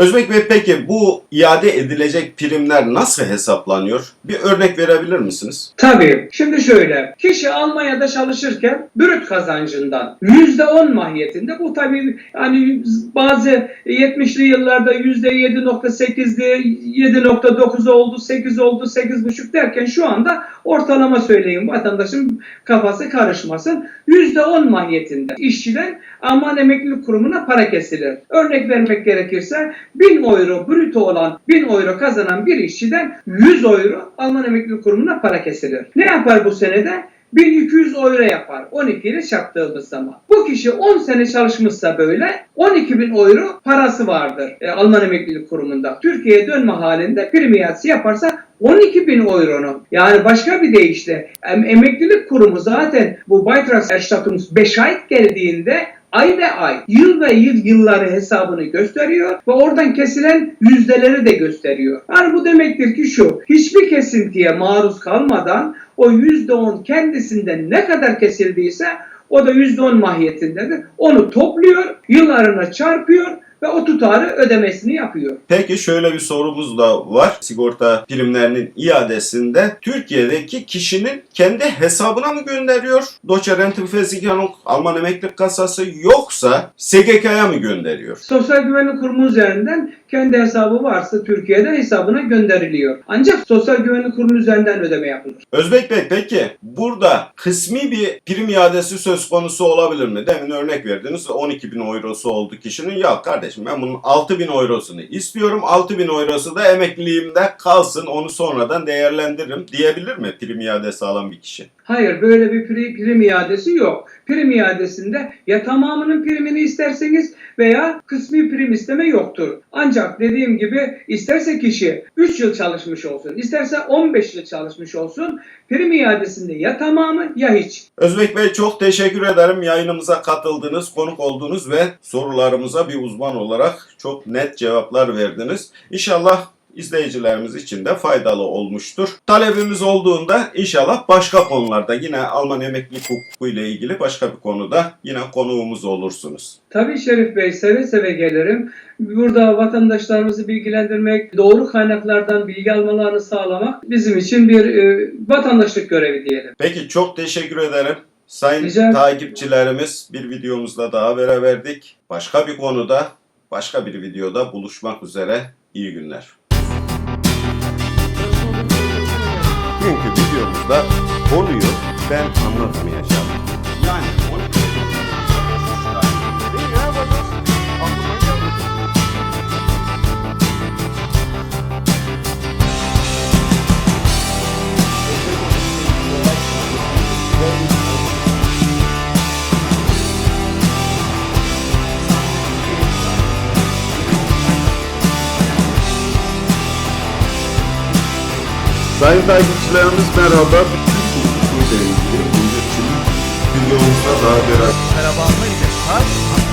Özbek Bey peki bu iade edilecek primler nasıl hesaplanıyor? Bir örnek verebilir misiniz? Tabii. Şimdi şöyle. Kişi Almanya'da çalışırken brüt kazancından %10 mahiyetinde bu tabii hani bazı 70'li yıllarda %7.8'di, 7.9 oldu, 8 oldu, 8.5 derken şu anda ortalama söyleyeyim vatandaşın kafası karışmasın. %10 mahiyetinde işçiden Alman Emeklilik Kurumu'na para kesilir. Örnek vermek gerekirse 1000 euro brüto olan 1000 euro kazanan bir işçiden 100 euro Alman Emeklilik Kurumu'na para kesilir. Ne yapar bu senede? 1200 euro yapar 12 ile çarptığımız zaman. Bu kişi 10 sene çalışmışsa böyle 12.000 euro parası vardır e, Alman Emeklilik Kurumu'nda. Türkiye'ye dönme halinde prim iadesi yaparsa 12.000 euronun yani başka bir deyişle em- emeklilik kurumu zaten bu Beitragserstattungs 5 ay geldiğinde ay ve ay, yıl ve yıl yılları hesabını gösteriyor ve oradan kesilen yüzdeleri de gösteriyor. Yani bu demektir ki şu, hiçbir kesintiye maruz kalmadan o yüzde on kendisinden ne kadar kesildiyse o da yüzde on mahiyetindedir. Onu topluyor, yıllarına çarpıyor ve o tutarı ödemesini yapıyor. Peki şöyle bir sorumuz da var. Sigorta primlerinin iadesinde Türkiye'deki kişinin kendi hesabına mı gönderiyor? Deutsche Rentenversicherung Alman Emeklilik Kasası yoksa SGK'ya mı gönderiyor? Sosyal Güvenlik Kurumu üzerinden kendi hesabı varsa Türkiye'den hesabına gönderiliyor. Ancak Sosyal Güvenlik Kurumu üzerinden ödeme yapılır. Özbek Bey peki burada kısmi bir prim iadesi söz konusu olabilir mi? Demin örnek verdiniz 12 bin eurosu oldu kişinin. Ya kardeşim ben bunun 6 bin eurosunu istiyorum. 6 bin eurosu da emekliliğimde kalsın onu sonradan değerlendiririm diyebilir mi prim iadesi alan bir kişi? Hayır böyle bir pri- prim iadesi yok. Prim iadesinde ya tamamının primini isterseniz veya kısmi prim isteme yoktur. Ancak dediğim gibi isterse kişi 3 yıl çalışmış olsun, isterse 15 yıl çalışmış olsun prim iadesinde ya tamamı ya hiç. Özbek Bey çok teşekkür ederim yayınımıza katıldınız, konuk oldunuz ve sorularımıza bir uzman olarak çok net cevaplar verdiniz. İnşallah izleyicilerimiz için de faydalı olmuştur. Talebimiz olduğunda inşallah başka konularda yine Alman emeklilik hukuku ile ilgili başka bir konuda yine konuğumuz olursunuz. Tabii Şerif Bey seve seve gelirim. Burada vatandaşlarımızı bilgilendirmek, doğru kaynaklardan bilgi almalarını sağlamak bizim için bir e, vatandaşlık görevi diyelim. Peki çok teşekkür ederim. Sayın Rica takipçilerimiz bir videomuzda daha beraberdik. Başka bir konuda, başka bir videoda buluşmak üzere. İyi günler. Videomuzda konuyu ben anlatmayacağım. Yani Sayın takipçilerimiz merhaba. Bütün hukukuyla ilgili bunun için videomuzda daha beraber ile Kars